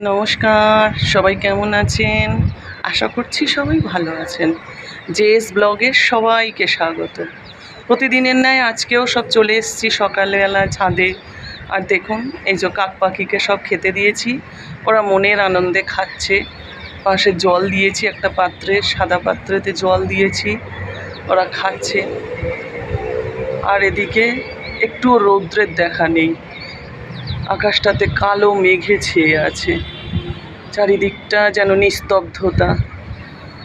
নমস্কার, সবাই কেমন আছেন? আশা করছি সবাই ভালো আছেন। জেএস ব্লগে সবাইকে স্বাগত। প্রতিদিনের ন্যায় আজকেও সব চলে এসেছি সকালবেলা ছাদে। আর দেখুন, এই যে কাক পাখিকে সব খেতে দিয়েছি। ওরা মনের আনন্দে খাচ্ছে। পাশে জল দিয়েছি একটা পাত্রে, সাদা পাত্রেতে জল দিয়েছি। ওরা খাচ্ছে। আর এদিকে একটু রৌদ্রের দেখা নেই। আকাশটাতে কালো মেঘে ছেয়ে আছে। চারিদিকটা যেন নিস্তব্ধতা।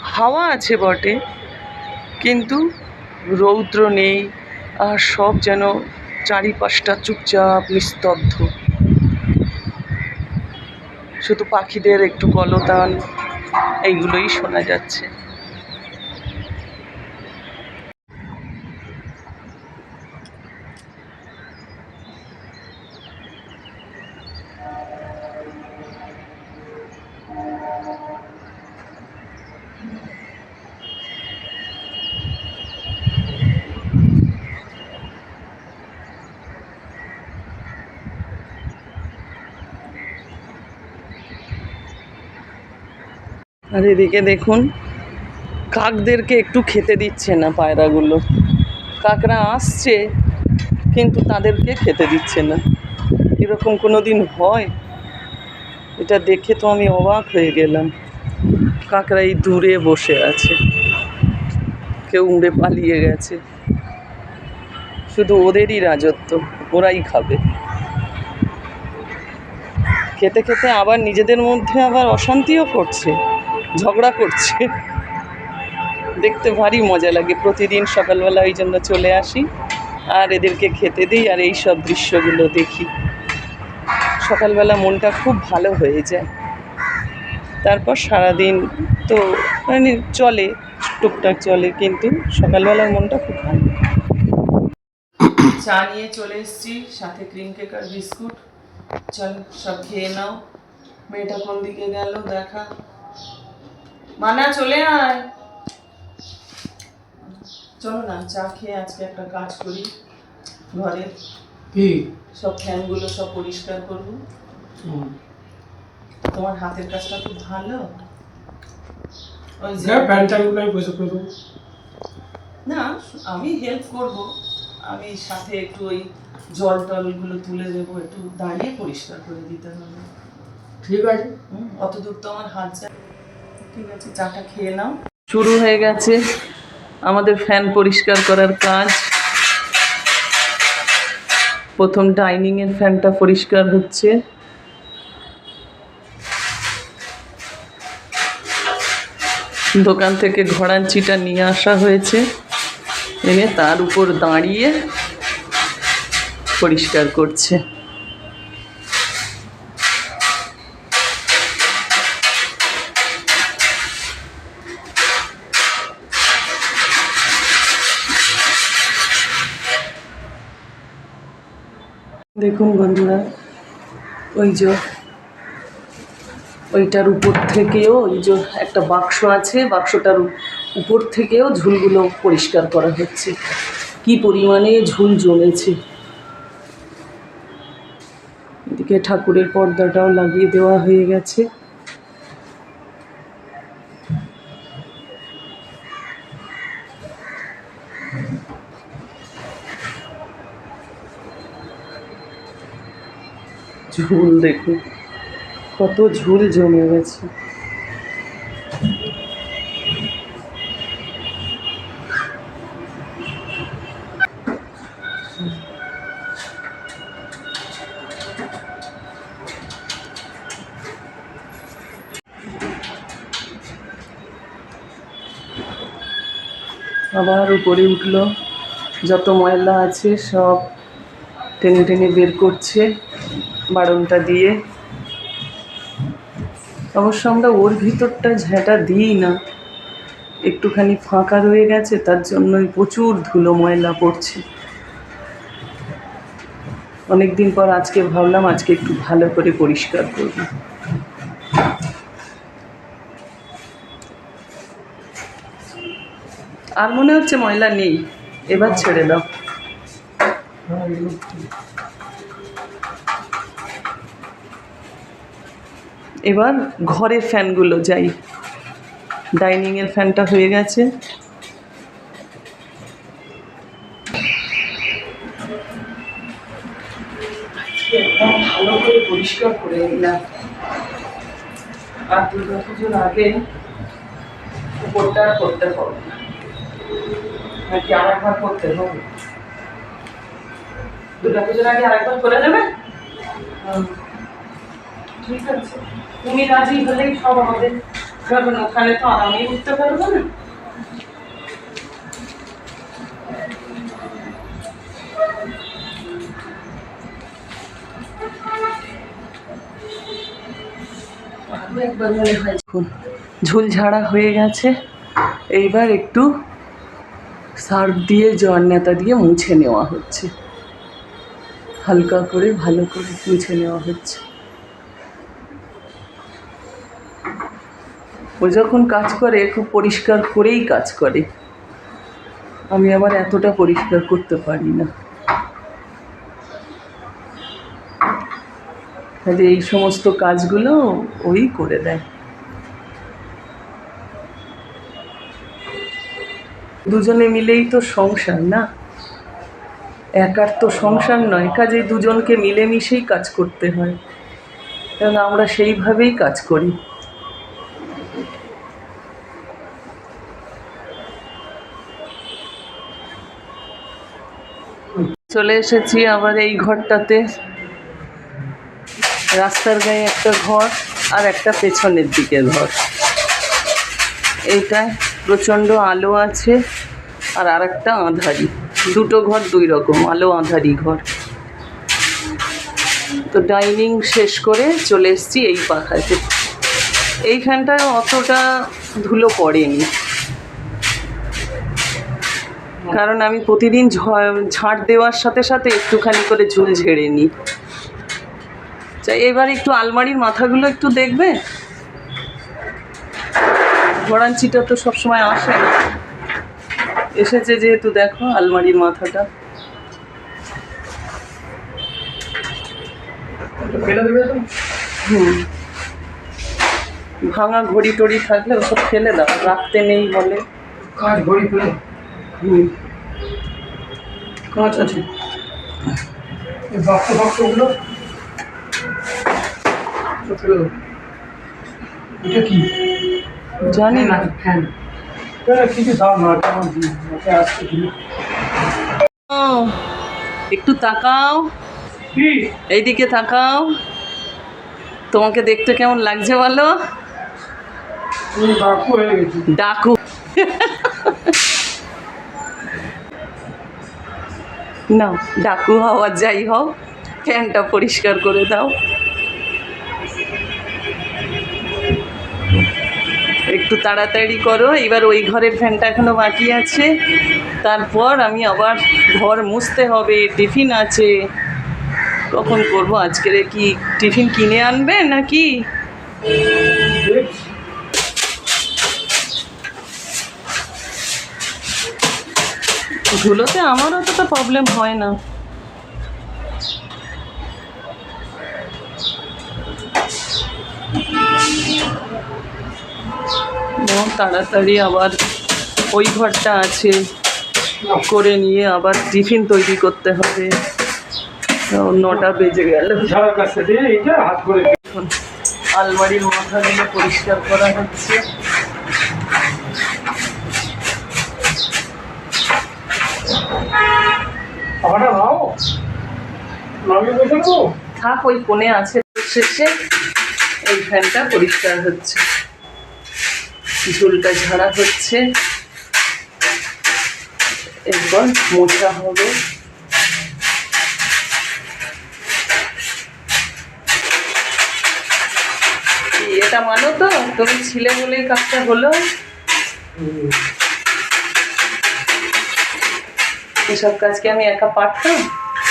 হাওয়া আছে বটে, কিন্তু রৌদ্র নেই, আর সব যেন চারিপাশটা চুপচাপ নিস্তব্ধ। শুধু পাখিদের একটু কলতান, এইগুলোই শোনা যাচ্ছে। আর এদিকে দেখুন, কাকদেরকে একটু খেতে দিচ্ছে না পায়রাগুলো। কাকরা আসছে, কিন্তু তাদেরকে খেতে দিচ্ছে না। এরকম কোনো দিন হয়? এটা দেখে তো আমি অবাক হয়ে গেলাম। কাকরা এই দূরে বসে আছে। কেউ উড়ে পালিয়ে গেছে। শুধু ওদেরই রাজত্ব, ওরাই খাবে। খেতে খেতে আবার নিজেদের মধ্যে আবার অশান্তিও করছে। ঝগড়া করছে। দেখতে ভারী মজা লাগে। প্রতিদিন সকালবেলা ওই জন্য চলে আসি। আর এদেরকে খেতে দিই আর এই সব দৃশ্যগুলো দেখি। সকালবেলা মনটা খুব ভালো হয়ে যায়। তারপর সারাদিন তো মানে চলে, টুকটাক চলে, কিন্তু সকালবেলার মনটা খুব ভালো। চা নিয়ে চলে এসেছি, সাথে ক্রিম কেক আর বিস্কুট। চল সব খেয়ে নাও। মেয়েটা কোন দিকে গেল? দেখা। মানা চলে আয়। চলো না চা খেয়ে আজকে একটা কাজ করি ঘরে। কি? সব ফ্যানগুলো সব পরিষ্কার করব। তোমার হাতের কাজটা খুব ভালো। ওই যে প্যান্ট আমি বসে করে দেবো। না আমি হেল্প করব। আমি সাথে একটু ওই জল টলগুলো তুলে দেবো একটু দাঁড়িয়ে পরিষ্কার করে দিতে হবে। ঠিক আছে। অত দূর তো আমার হাত যায়। ঠিক আছে খেয়ে নাও। শুরু হয়ে গেছে আমাদের ফ্যান পরিষ্কার করার কাজ। প্রথম ডাইনিং এর ফ্যানটা পরিষ্কার হচ্ছে। দোকান থেকে ঘড়াঞ্চিটা নিয়ে আসা হয়েছে। এনে তার উপর দাঁড়িয়ে পরিষ্কার করছে। দেখুন বন্ধুরা, ওই যে ওইটার উপর থেকেও ওই যে একটা বাক্স আছে, বাক্সটার উপর থেকেও ঝুলগুলো পরিষ্কার করা হচ্ছে। কি পরিমাণে ঝুল জমেছে। এদিকে ঠাকুরের পর্দাটাও লাগিয়ে দেওয়া হয়ে গেছে। ঝুল দেখুন, কত ঝুল জমে গেছে। আবার উপরে উঠল, যত ময়লা আছে সব টেনে টেনে বের করছে। বারণটা দিয়ে। অবশ্য আমরা ওর ভিতরটা ঝেঁটা দিই না। একটুখানি ফাঁকা রয়ে গেছে, তার জন্যই প্রচুর ধুলো ময়লা পড়ছে। অনেকদিন পর আজকে ভাবলাম আজকে একটু ভালো করে পরিষ্কার করব। আর মনে হচ্ছে ময়লা নেই, এবার ছেড়ে দাও। এবার ঘরের ফ্যানগুলো যাই। ডাইনিংয়ের ফ্যানটা হয়ে গেছে। ভালো করে পরিষ্কার করে নিলাম। আর দুর্গা পুজোর আগে উপরটা করতে হবে আর একবার করতে হবে? দুর্গা পুজোর আগে আরেকবার করে হুম। ঠিক আছে। তুমি রাজি হলেই সব আমাদের তো আরামেই উঠতে পারব না। ঝুল ঝাড়া হয়ে। গেছে। এইবার একটু সার্ফ দিয়ে জল নেতা দিয়ে মুছে নেওয়া হচ্ছে। হালকা করে, ভালো করে মুছে নেওয়া হচ্ছে। ও যখন কাজ করে, খুব পরিষ্কার করেই কাজ করে। আমি আবার এতটা পরিষ্কার করতে পারি না। তাহলে এই সমস্ত কাজগুলো ওই করে দেয়। দুজনে মিলেই তো সংসার, না? একার তো সংসার নয় কাজেই দুজনকে মিলেমিশেই কাজ করতে হয়। এবং আমরা সেইভাবেই কাজ করি। চলে এসেছি আবার এই ঘরটাতে। রাস্তার গায়ে একটা ঘর আর একটা পেছনের দিকে ঘর। এইটা প্রচণ্ড আলো আছে আর আর একটা আঁধারি। দুটো ঘর দুই রকম, আলো আঁধারি ঘর। তো ডাইনিং শেষ করে চলে এসেছি এই পাখাতে। এইখানটায় অতটা ধুলো পড়েনি। কারণ আমি প্রতিদিন ঝ- ঝাঁট দেওয়ার সাথে সাথে একটুখানি করে ঝুল ঝেড়ে নিই। আচ্ছা এবার একটু আলমারির মাথাগুলো একটু দেখবে? ঘোড়াঞ্চিটা তো সবসময় আসে না। এসেছে যেহেতু দেখো আলমারির মাথাটা। হুম। ভাঙা ঘড়ি টড়ি থাকলে ওসব ফেলে দাও রাখতে নেই বলে। ঘড়ি ফেলে। হুম। কাঁচ আছে। এই বাক্স বাক্সগুলো। ফেলে দেবো এটা কি? জানি না। ফ্যান ফ্যান কিছু দাম না কেমন একটু তাকাও। এইদিকে তাকাও। তোমাকে দেখতে কেমন লাগছে বলো? বাকু ডাকু। না, ডাকু হওয়া যাই হোক, ফ্যানটা পরিষ্কার করে দাও। একটু তাড়াতাড়ি করো, এবার ওই ঘরের ফ্যানটা এখনও বাকি আছে। তারপর আমি আবার ঘর মুছতে হবে, টিফিন আছে। কখন করব আজকের কি টিফিন কিনে আনবে নাকি? ধুলোতে আমার অতটা প্রবলেম হয় না। তাড়াতাড়ি আবার ওই ঘরটা আছে করে নিয়ে আবার টিফিন তৈরি করতে হবে। নটা বেজে গেল। আলমারির মাথাগুলো পরিষ্কার করা হচ্ছে। নামিয়ে বসে দেবো থাক ওই কোণে আছে শেষে। এই ফ্যানটা পরিষ্কার হচ্ছে। ঝুলটা ঝাড়া হচ্ছে। এরপর মোছা হবে। এটা মানো তো? তুমি ছিলে বলেই কাজটা হলো। এসব কাজকে আমি একা পারতাম?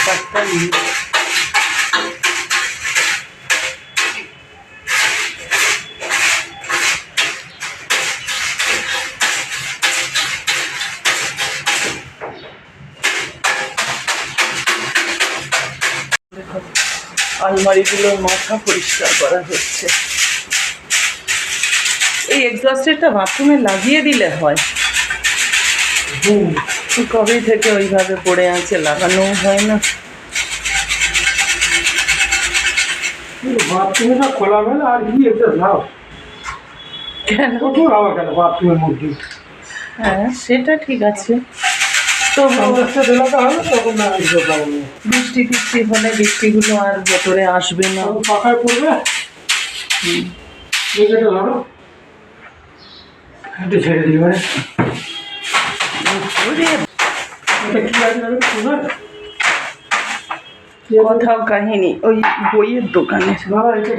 পারতাম আলমারিগুলোর মাথা পরিষ্কার করা হচ্ছে। এই এক্সস্টেডটা বাথরুমে লাগিয়ে দিলে হয়। হুম কবে থেকে ওইভাবে পড়ে আছে লাগানো হয় না? বাথরুমে না খোলামেলা আর কি একটা লাভ কেন? প্রচুর হাওয়া কেন বাথরুমের মধ্যে? হ্যাঁ সেটা ঠিক আছে। তো বৃষ্টি হলে বৃষ্টিগুলো আর ভেতরে আসবে না। পাখায় পড়বে। হুম। ছেড়ে দিই মানে কথাও কাহিনী ওই বইয়ের দোকানে।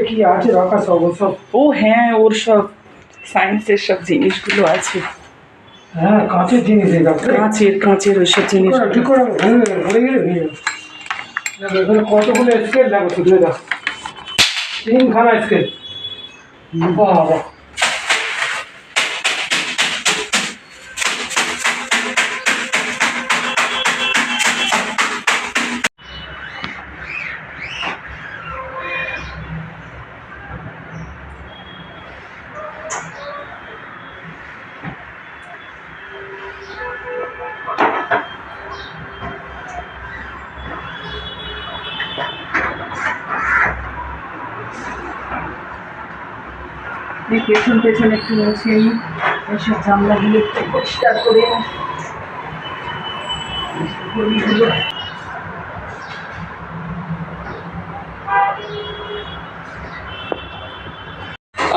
কি আছে রাখা সব সব ও হ্যাঁ ওর সব সায়েন্সের সব জিনিসগুলো আছে। হ্যাঁ কাঁচের জিনিস কাঁচের কাঁচের ওইসব জিনিস ঠিক করে ভরে গেলে দেখো, এখানে কতগুলো স্কেল দেখো শুধু এটা তিনখানা স্কেল বাবা। পেছন পেছন একটু একটু পরিষ্কার করে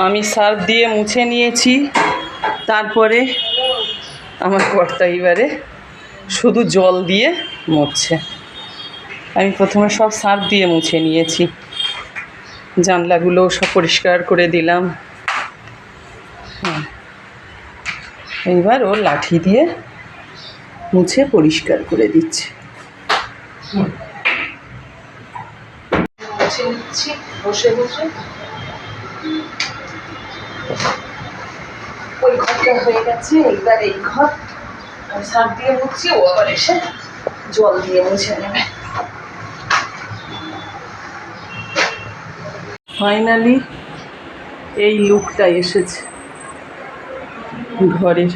আমি সার্ফ দিয়ে মুছে নিয়েছি, তারপরে আমার কর্তা এবারে শুধু জল দিয়ে মুছছে আমি প্রথমে সব সার্ফ দিয়ে মুছে নিয়েছি। জানলাগুলো সব পরিষ্কার করে দিলাম হ্যাঁ। এইবার ও লাঠি দিয়ে মুছে পরিষ্কার করে দিচ্ছে। বসে বসে। ওই ঘরটা হয়ে গেছে এইবার এই ঘর। আমি সার দিয়ে মুছছি ও আবার এসে জল দিয়ে মুছে নেবে। ফাইনালি এই লুকটা এসেছে। ঘরের।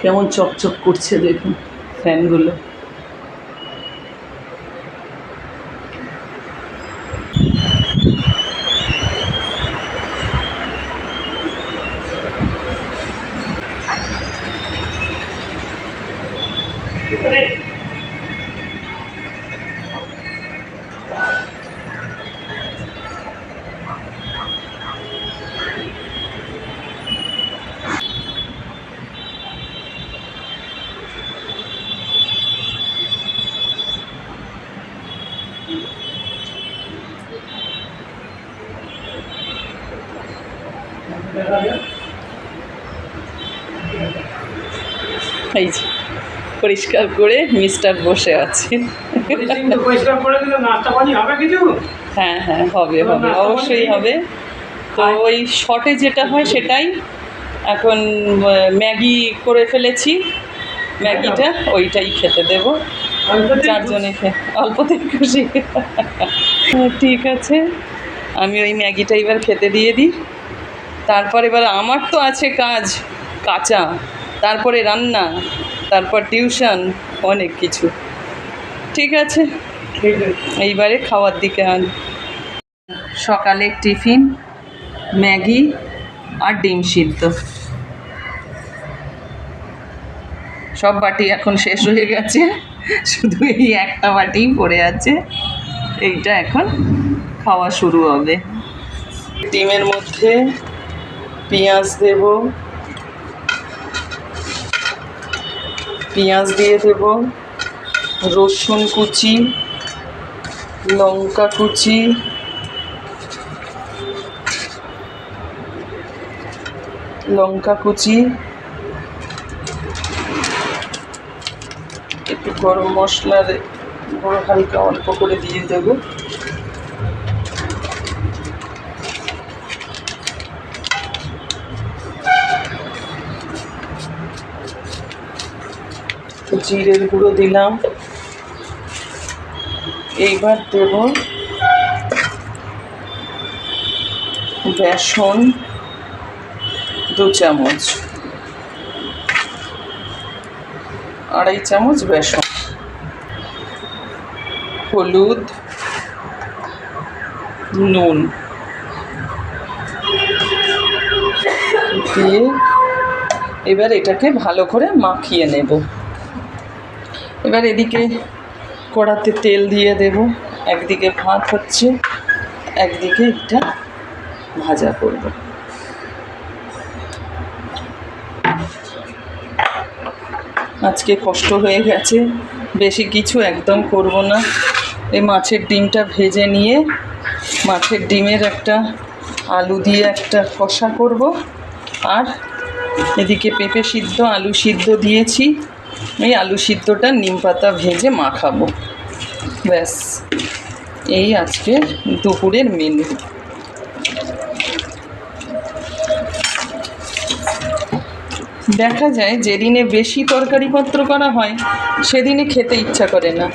কেমন চকচক করছে দেখুন ফ্যানগুলো যে পরিষ্কার করে মিস্টার বসে আছেন হ্যাঁ হ্যাঁ হবে হবে অবশ্যই হবে। তো ওই শর্টে যেটা হয় সেটাই। এখন ম্যাগি করে ফেলেছি। ম্যাগিটা ওইটাই খেতে দেবো। চারজনে খেয়ে অল্পতে খুশি। হ্যাঁ, ঠিক আছে আমি ওই ম্যাগিটা এবার খেতে দিয়ে দিই। তারপর এবার আমার তো আছে কাজ কাঁচা। তারপরে রান্না। তারপর টিউশন, অনেক কিছু। ঠিক আছে? এইবারে খাওয়ার দিকে আন। সকালে টিফিন, ম্যাগি আর ডিম সিদ্ধ। সব বাটি এখন শেষ হয়ে গেছে। শুধু এই একটা বাটিই পড়ে আছে। এইটা এখন খাওয়া শুরু হবে। ডিমের মধ্যে পেঁয়াজ দেব পেঁয়াজ দিয়ে দেব, রসুন কুচি, লঙ্কা কুচি লঙ্কা কুচি, একটু গরম মশলার হালকা অল্প করে দিয়ে দেব। জিরের গুঁড়ো দিলাম। এইবার দেব বেসন দু চামচ। আড়াই চামচ বেসন। হলুদ, নুন দিয়ে এবার এটাকে ভালো করে মাখিয়ে নেব। এবার এদিকে কড়াতে তেল দিয়ে দেব। একদিকে ভাত হচ্ছে, একদিকে এটা ভাজা করব। আজকে কষ্ট হয়ে গেছে, বেশি কিছু একদম করব না। এই মাছের ডিমটা ভেজে নিয়ে মাছের ডিমের একটা আলু দিয়ে একটা কষা করব। আর এদিকে পেঁপে সিদ্ধ, আলু সিদ্ধ দিয়েছি। এই আলু সিদ্ধটা নিম পাতা ভেজে মাখাবো। ব্যাস, এই আজকে দুপুরের মেনু দেখা যায় যেদিনে বেশি তরকারিপত্র করা হয়, সেদিনে খেতে ইচ্ছা করে না।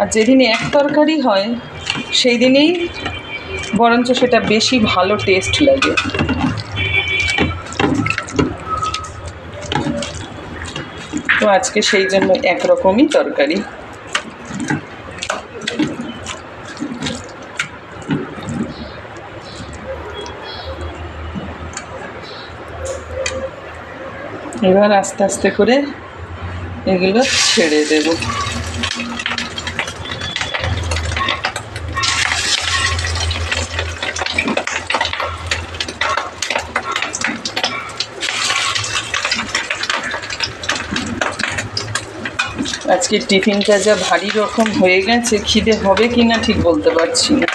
আর যেদিনে এক তরকারি হয় সেই দিনেই বরঞ্চ সেটা বেশি ভালো টেস্ট লাগে। তো আজকে সেই জন্য একরকমই তরকারি। এবার আস্তে আস্তে করে এগুলো ছেড়ে দেব। আজকে টিফিনটা যা ভারী রকম হয়ে গেছে, খিদে হবে কি না ঠিক বলতে পারছি না।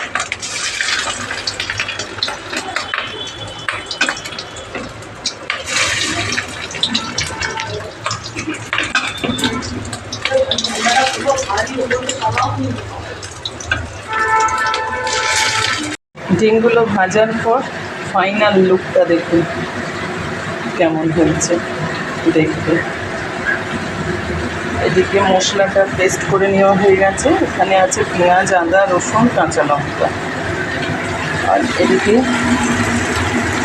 ডিমগুলো ভাজার পর ফাইনাল লুকটা দেখুন, কেমন হয়েছে দেখতে। এদিকে মশলাটা পেস্ট করে নেওয়া হয়ে গেছে। এখানে আছে পেঁয়াজ, আদা, রসুন, কাঁচা লঙ্কা। আর এদিকে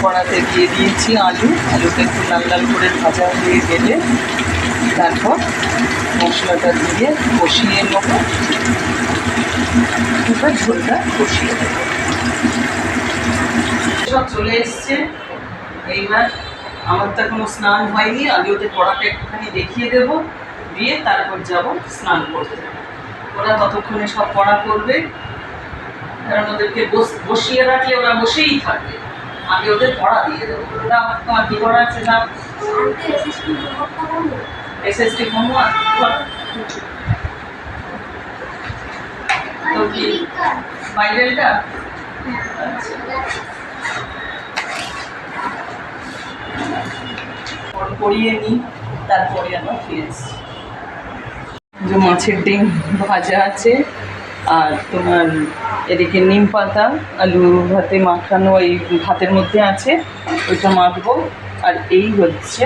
কড়াতে দিয়ে দিয়েছি আলু। আলুটা একটু লাল লাল করে ভাজা হয়ে গেলে তারপর মশলাটা দিয়ে কষিয়ে নেব। এবার ঝোলটা কষিয়ে দেবো সব চলে এসছে। এইবার আমার তো কোনো স্নান হয়নি, আগে ওদের পড়াটা একটুখানি দেখিয়ে দেব। দিয়ে তারপর যাব স্নান করতে। ওরা ততক্ষণে সব পড়া করবে। কারণ ওদেরকে বসিয়ে রাখলে ওরা বসেই থাকবে। আগে ওদের পড়া দিয়ে দেবো। দাও তোমার কি পড়া আছে? দাও। এসএসটি তো বাইবেলটা আচ্ছা। করিয়ে নিই, তারপরে আমরা ফিরে। যে মাছের ডিম ভাজা আছে, আর তোমার এদিকে নিম পাতা, আলু ভাতে মাখানো এই ভাতের মধ্যে আছে, ওইটা মাখবো। আর এই হচ্ছে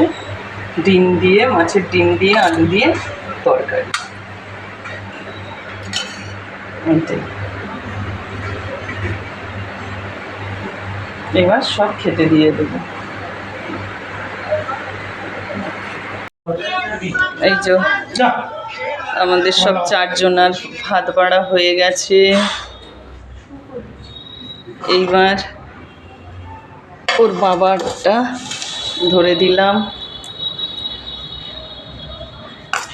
ডিম দিয়ে, মাছের ডিম দিয়ে, আলু দিয়ে তরকারি। এবার সব খেতে দিয়ে দেবো। এই যে। আমাদের সব চারজনার ভাত বাড়া হয়ে গেছে। এইবার ওর বাবারটা ধরে দিলাম।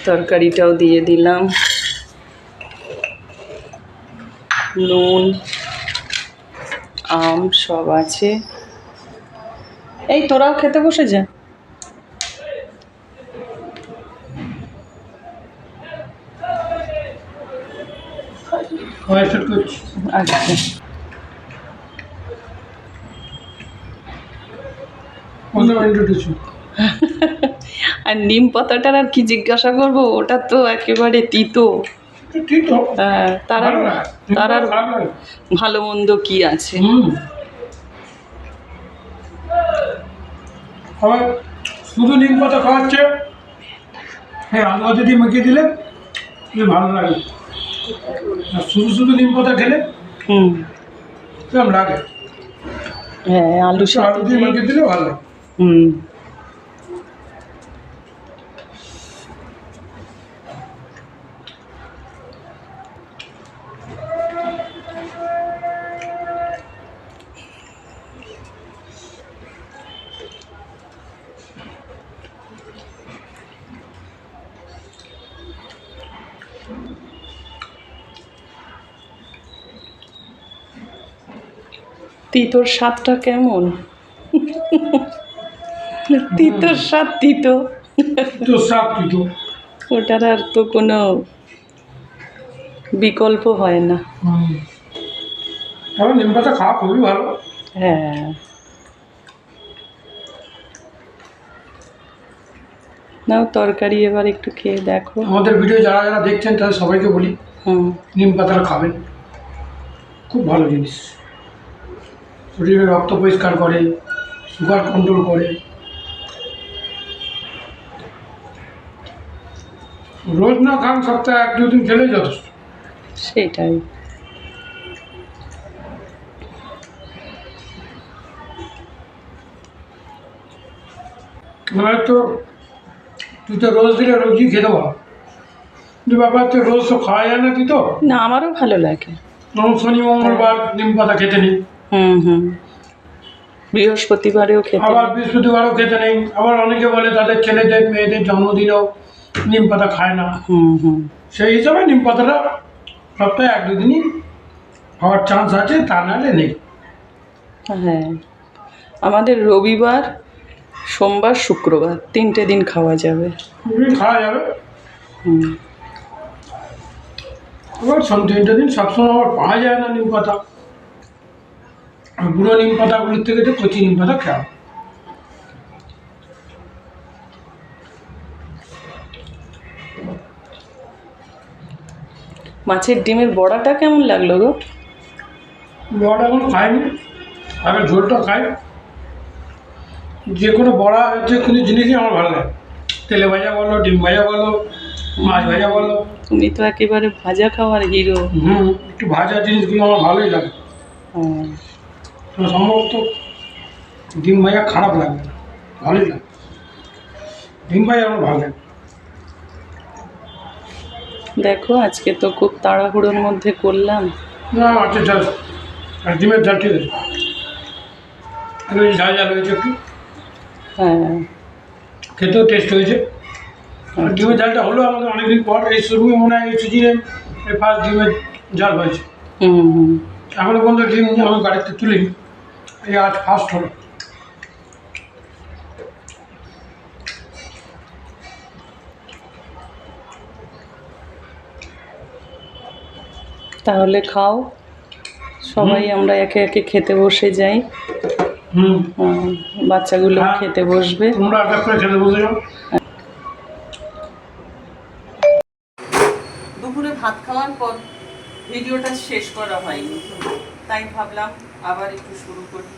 তরকারিটাও দিয়ে দিলাম। নুন, আম সব আছে। এই তোরাও খেতে বসে যা খাওয়া স্টার্ট করছি আচ্ছা আর নিম পাতাটার আর কি জিজ্ঞাসা করব? ওটা তো একেবারে তিতো। ঠিক হ্যাঁ, তার আর ভালো তার আর ভালো মন্দ কি আছে? হুম। শুধু নিম পাতা খাওয়াচ্ছে? হ্যাঁ আলু ভাতে দিয়ে দিলে ভালো লাগে। শুধু শুধু নিম পাতা খেলে? হুম। কেমন লাগে। হ্যাঁ আলু শাক আলু দিয়ে মেখে দিলে ভালো হুম। তিতোর স্বাদটা কেমন? তিতোর স্বাদ তিতো ওটার আর তো কোনো বিকল্প হয় না। নিম পাতা খাওয়া খুবই ভালো। হ্যাঁ। নাও তরকারি এবার একটু খেয়ে দেখো। আমাদের ভিডিও যারা যারা দেখছেন তাদের সবাইকে বলি হুম। নিম পাতাটা খাবেন। খুব ভালো জিনিস। শরীরে রক্ত পরিষ্কার করে সুগার কন্ট্রোল করে। রোজ না খান সপ্তাহে এক দুদিন খেলে যথেষ্ট। সেটাই। মানে তো তুই তো রোজ দিলে রোজই খেতে পারো কিন্তু ব্যাপার তো রোজ তো খাওয়া যায় না তুই তো। না আমারও ভালো লাগে। শনি মঙ্গলবার নিম পাতা খেতে নেই হুম হুম। বৃহস্পতিবারেও খেতে আবার বৃহস্পতিবারও খেতে নেই। আবার অনেকে বলে তাদের ছেলেদের মেয়েদের জন্মদিনেও নিম পাতা খায় না। হুম হুম। সেই হিসাবে নিম পাতাটা সপ্তাহে এক দুদিনই হওয়ার চান্স আছে তা নাহলে নেই। হ্যাঁ। আমাদের রবিবার সোমবার শুক্রবার তিনটে দিন খাওয়া যাবে। খাওয়া যাবে। হুম। সব তিনটে দিন সবসময় আবার পাওয়া যায় না নিম পাতা। বুড়ো নিম পাতাগুলির থেকে তো কচি নিম পাতা খাওয়া মাছের ডিমের বড়াটা কেমন লাগল গো? বড়া এখন খাইনি আগে ঝোলটা খাই। যে কোনো বড়া যে কোনো জিনিসই আমার ভালো লাগে তেলে ভাজা বলো ডিম ভাজা বলো মাছ ভাজা বলো। তুমি তো একেবারে ভাজা খাওয়ার হিরো। হুম একটু ভাজা জিনিসগুলো আমার ভালোই লাগে। তো সম্ভবত ডিম ভাজা খারাপ লাগবে না ভালোই লাগে ডিম ভাজা আমার ভালো লাগে। দেখো আজকে তো খুব তাড়াহুড়োর মধ্যে করলাম। না আচ্ছা ডিমের ঝাল ঠিক আছে ঝাল ঝাল হয়েছে একটু? হ্যাঁ। খেতেও টেস্ট হয়েছে। ডিমের ঝালটা হলো আমাদের অনেকদিন পর এই শুরু মনে হয় এই সিজনে এই ফার্স্ট ডিমের ঝাল হয়েছে। হুম হুম। এখনও পর্যন্ত ডিম আমি গাড়িতে তুলিনি এই আজ ফার্স্ট হলো। তাহলে খাও। সবাই আমরা একে একে খেতে বসে যাই। হুম। হুম, বাচ্চাগুলো হ্যাঁ। খেতে বসবে। তোমরা এক এক করে খেতে বসে যাও। দুপুরে ভাত খাওয়ার পর ভিডিওটা শেষ করা হয়নি। তাই ভাবলাম আবার একটু শুরু করি।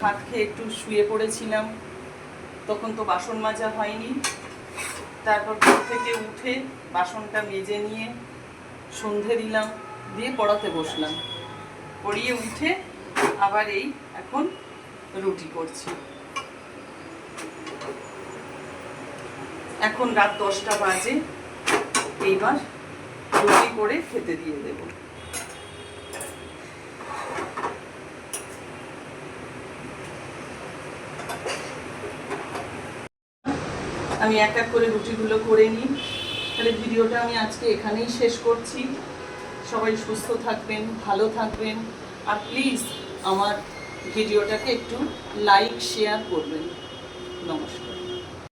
ভাত খেয়ে একটু শুয়ে পড়েছিলাম। তখন তো বাসন মাজা হয়নি। তারপর ঘর থেকে উঠে বাসনটা মেজে নিয়ে সন্ধে দিলাম, দিয়ে পড়াতে বসলাম। পড়িয়ে উঠে আবার এই এখন রুটি করছি। এখন রাত দশটা বাজে। এইবার রুটি করে খেতে দিয়ে দেব। আমি এক এক করে রুটিগুলো করে নিই। তাহলে ভিডিওটা আমি আজকে এখানেই শেষ করছি। সবাই সুস্থ থাকবেন, ভালো থাকবেন। আর প্লিজ আমার ভিডিওটাকে একটু লাইক শেয়ার করবেন। নমস্কার।